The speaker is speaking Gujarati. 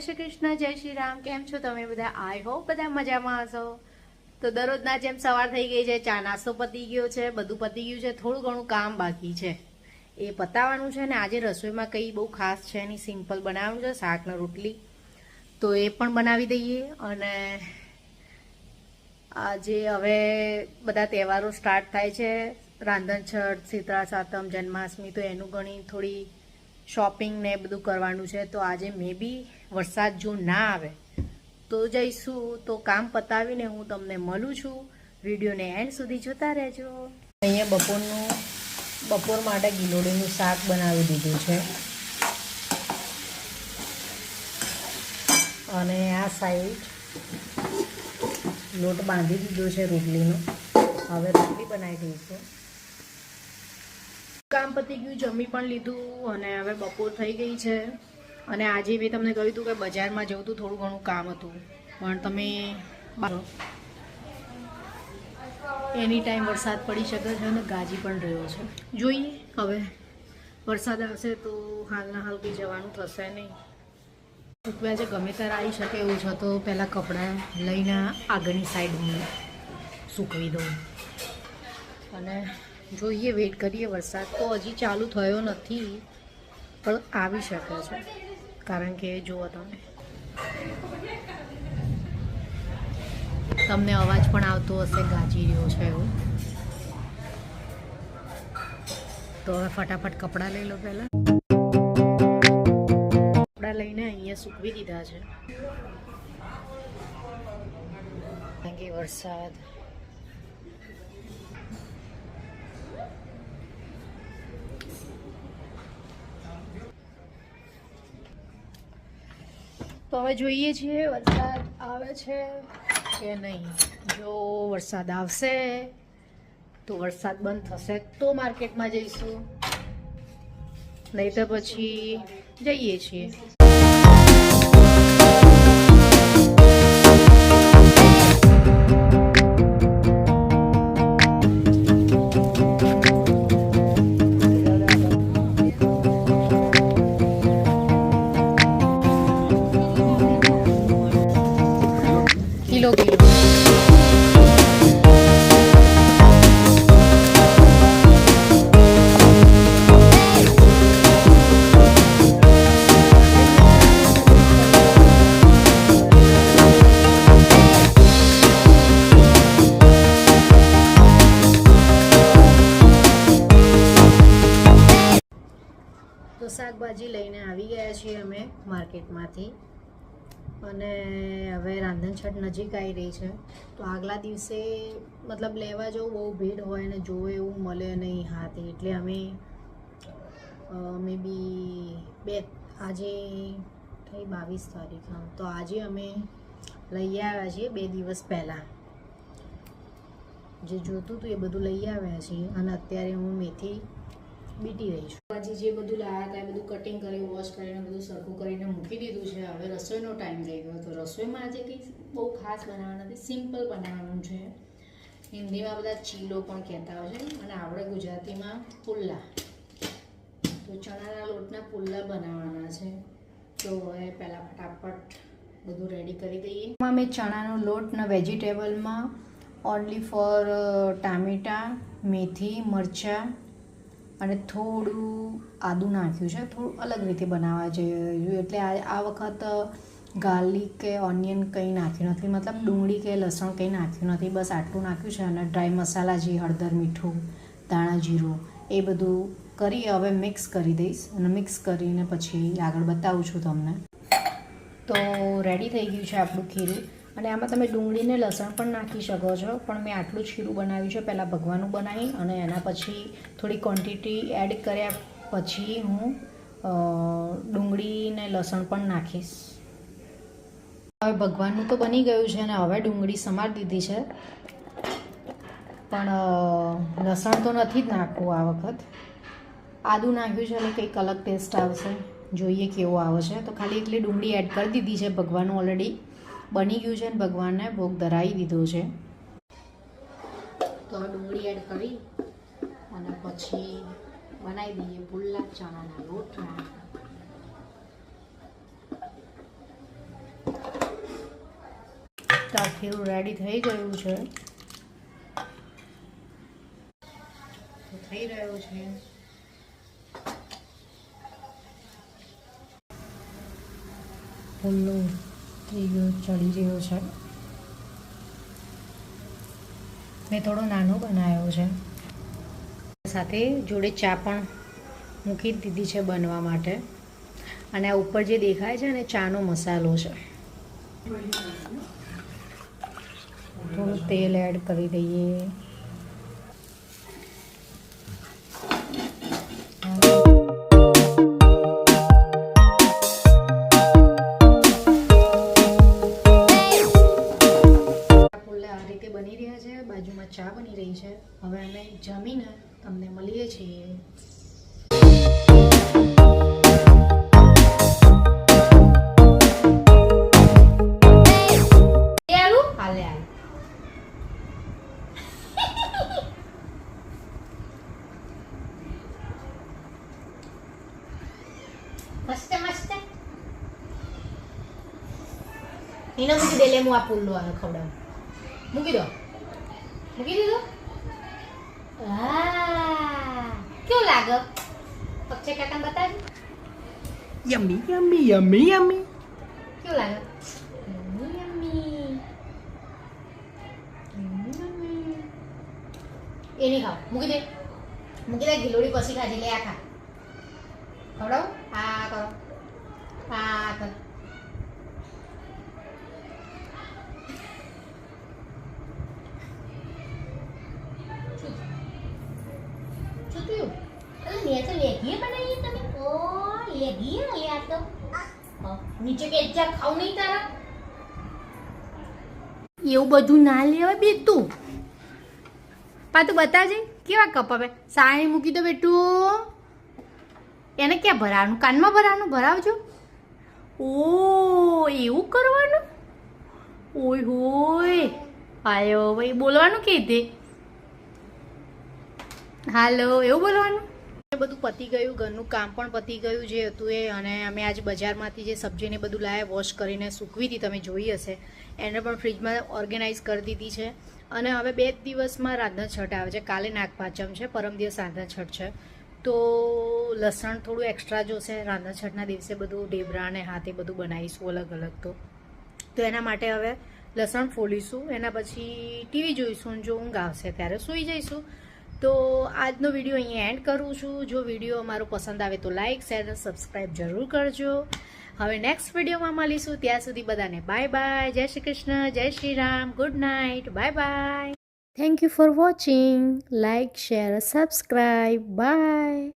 શ્રી કૃષ્ણ, જય શ્રી રામ. કેમ છો તમે બધા? આઈ હોપ બધા મજામાં હશો. તો દરરોજના જેમ સવાર થઈ ગઈ છે, ચા નાસ્તો પતી ગયો છે, બધું પતી ગયું છે, થોડું ઘણું કામ બાકી છે. એ પતાવવાનું છે ને આજે રસોઈમાં કંઈ બહુ ખાસ છે નહીં, સિમ્પલ બનાવવાનું છે, શાકના રોટલી. તો એ પણ બનાવી દઈએ અને આજે હવે બધા તહેવારો સ્ટાર્ટ થાય છે. રાંધણછઠ શીતળા સાતમ, જન્માષ્ટમી, તો એનું ઘણી થોડી શોપિંગ ને બધું કરવાનું છે. તો આજે મે બી વરસાદ જો ના આવે, તો જઈશું, તો કામ પતાવીને હું તમને મળું છું. વિડીયોને એન્ડ સુધી જોતા રહેજો. અહીંયા બપોરનું, બપોર માટે ગિલોડીનું શાક બનાવી દીધું છે. અને આ સાઈડ લોટ બાંધી દીધો છે રોટલીનો. હવે રોટલી બનાવી દઈશું. કામ પતી ગયું, જમી પણ લીધું અને હવે બપોર થઈ ગઈ છે. અને આજે મેં તમને કહ્યું હતું કે બજારમાં જવું હતું થોડું ઘણું કામ હતું, પણ તમે એની ટાઈમ વરસાદ પડી શકે છે અને ગાજી પણ રહ્યો છે. જોઈએ હવે વરસાદ આવશે તો હાલના હાલ કંઈ જવાનું થશે નહીં. સૂકવ્યા છે, ગમે ત્યારે આવી શકે એવું છે તો પહેલાં કપડાં લઈને આગળની સાઈડ હું સૂકવી દઉં. અને જોઈએ વેઇટ કરીએ વરસાદ તો હજી ચાલુ થયો નથી, પણ આવી શકે છે. કારણ કે જુઓ તમે. તમને અવાજ પણ આવતો હશે, ગાજી રહ્યો છે એવું. તો હવે ફટાફટ કપડાં લઈ લો પહેલાં. કપડાં લઈને અહીંયા સૂકવી દીધા છે. કારણ કે વરસાદ તો હવે જોઈએ છીએ વરસાદ આવે છે કે નહીં. જો વરસાદ આવશે તો વરસાદ બંધ થશે તો માર્કેટમાં જઈશું. નહીં તો પછી જઈએ છીએ. કિલો કિલો શાકભાજી લઈને આવી ગયા છીએ અમે માર્કેટમાંથી અને હવે રાંધણછઠ નજીક આવી રહી છે. તો આગલા દિવસે મતલબ લેવા જવું બહુ ભીડ હોય અને જોવે એવું મળે નહીં હાથે. એટલે અમે મે બી બે, આજે થઈ બાવીસ તારીખ તો આજે અમે લઈ આવ્યા છીએ બે દિવસ પહેલાં. જે જોતું હતું એ બધું લઈ આવ્યા છીએ. અને અત્યારે હું મેથી બીટી રહી છું. આજે જે બધું લાવ્યા હતા, એ બધું કટિંગ કરી વોશ કરીને, બધું સરખું કરીને મૂકી દીધું છે. હવે રસોઈનો ટાઈમ થઈ ગયો. તો રસોઈમાં આજે કંઈ બહુ ખાસ બનાવવાનું નથી સિમ્પલ બનાવવાનું છે. હિન્દીમાં બધા ચીલો પણ કહેતા હોય છે. અને આપણે ગુજરાતીમાં પુલ્લા. તો ચણાના લોટના પુલ્લા બનાવવાના છે. તો હવે પહેલાં ફટાફટ બધું રેડી કરી દઈએ. એમાં મેં ચણાનો લોટ ને વેજીટેબલમાં ઓનલી ફોર ટામેટાં, મેથી, મરચાં અને થોડું આદું નાખ્યું છે, થોડું અલગ રીતે બનાવવા જોઈએ એટલે આ આ વખત ગાર્લિક કે ઓનિયન કંઈ નાખ્યું નથી, મતલબ ડુંગળી કે લસણ કંઈ નાખ્યું નથી, બસ આટલું નાખ્યું છે અને ડ્રાય મસાલા જે હળદર, મીઠું દાણા જીરું, એ બધું કરી હવે મિક્સ કરી દઈશ અને મિક્સ કરીને પછી આગળ બતાવું છું તમને. તો રેડી થઈ ગયું છે આપણું ખીરું. અને આમાં તમે ડુંગળીને લસણ પણ નાખી શકો છો. પણ મેં આટલું જ ખીરું બનાવ્યું છે, પહેલાં ભગવાનું બનાવી અને એના પછી થોડી ક્વોન્ટિટી એડ કર્યા પછી હું ડુંગળીને લસણ પણ નાખીશ. હવે ભગવાનનું તો બની ગયું છે અને હવે ડુંગળી સમાર દીધી છે. પણ લસણ તો નથી જ નાખવું આ વખત. આદું નાખ્યું છે એટલે કંઈક અલગ ટેસ્ટ આવશે. જોઈએ કેવો આવે છે. તો ખાલી એટલી ડુંગળી એડ કરી દીધી છે ભગવાનનું ઓલરેડી બની ગયું છે અને ભગવાનને ભોગ ધરાવી દીધો છે. તો ડુંગળી એડ કરી અને પછી બનાવી દઈએ પુલ્લા ચણાના લોટના. તાખીરું રેડી થઈ ગયું છે. થઈ રહ્યો છે. ફૂલનો થઈ ગયો ચડી રહ્યો છે. મેં થોડો નાનો બનાવ્યો છે. સાથે જોડે ચા પણ મૂકી દીધી છે બનવા માટે. અને આ ઉપર જે દેખાય છે ને ચાનો મસાલો છે. થોડું તેલ એડ કરી દઈએ. ચા બની રહી છે. હવે અમે જમીને તમને મળીએ છીએ. મસ્ત મસ્ત. એને મૂકી દે લે હું આ પુલ્લો આવે ખવડાવું મૂકી દો. મૂકી દીધું? કેવું લાગે? પક્ષે કાકા બતાવ યમી યમી યમી યમી. કેવું લાગે. એ નહીં ખાવ. મૂકી દે. મૂકી દે ગિલોડી પછી ખાજે. લે આ ખા. ખવડાવું? આ કરો આ લેગી બનાવી તમે? ઓ લેગી લે આ તો. નીચે કે જા ખાવ નહીં તારા? એવું બધું ના લેવા બે તું. પા, તું બતાવજે કેવા કપ હવે? સાણી મૂકી દો બેટું. એને ક્યાં ભરાવાનું કાનમાં ભરાવાનું ભરાવજો. ઓ એવું કરવાનું? ઓય, હોય. આયો ભાઈ બોલવાનું કે હાલો, એવું બોલવાનું? બધું પતી ગયું, ઘરનું કામ પણ પતી ગયું જે હતું એ, અને અમે આજ બજારમાંથી જે સબ્જીને બધું લાવે વોશ કરીને સૂકવી હતી, તમે જોઈ હશે. એને પણ ફ્રીજમાં ઓર્ગેનાઇઝ કરી દીધી છે. અને હવે બે જ દિવસમાં રાંધણ છઠ આવે છે. કાલે નાગપાચમ છે, પરમ દિવસ રાંધણ છઠ છે. તો લસણ થોડું એક્સ્ટ્રા જોશે રાંધણ છઠના દિવસે બધું ઢેબરા અને હાથે બધું બનાવીશું અલગ અલગ તો. તો એના માટે હવે લસણ ફોલીશું. એના પછી ટીવી જોઈશું જો ઊંઘ આવશે ત્યારે સૂઈ જઈશું. તો આજનો વીડિયો અહીંયા એન્ડ કરું છું. જો વીડિયો અમારો પસંદ આવે તો લાઇક શેર અને સબસ્ક્રાઈબ જરૂર કરજો. હવે નેક્સ્ટ વિડીયોમાં મળીશું. ત્યાં સુધી બધાને બાય બાય જય શ્રી કૃષ્ણ. જય Shri Ram. Good night bye bye thank you for watching like share subscribe bye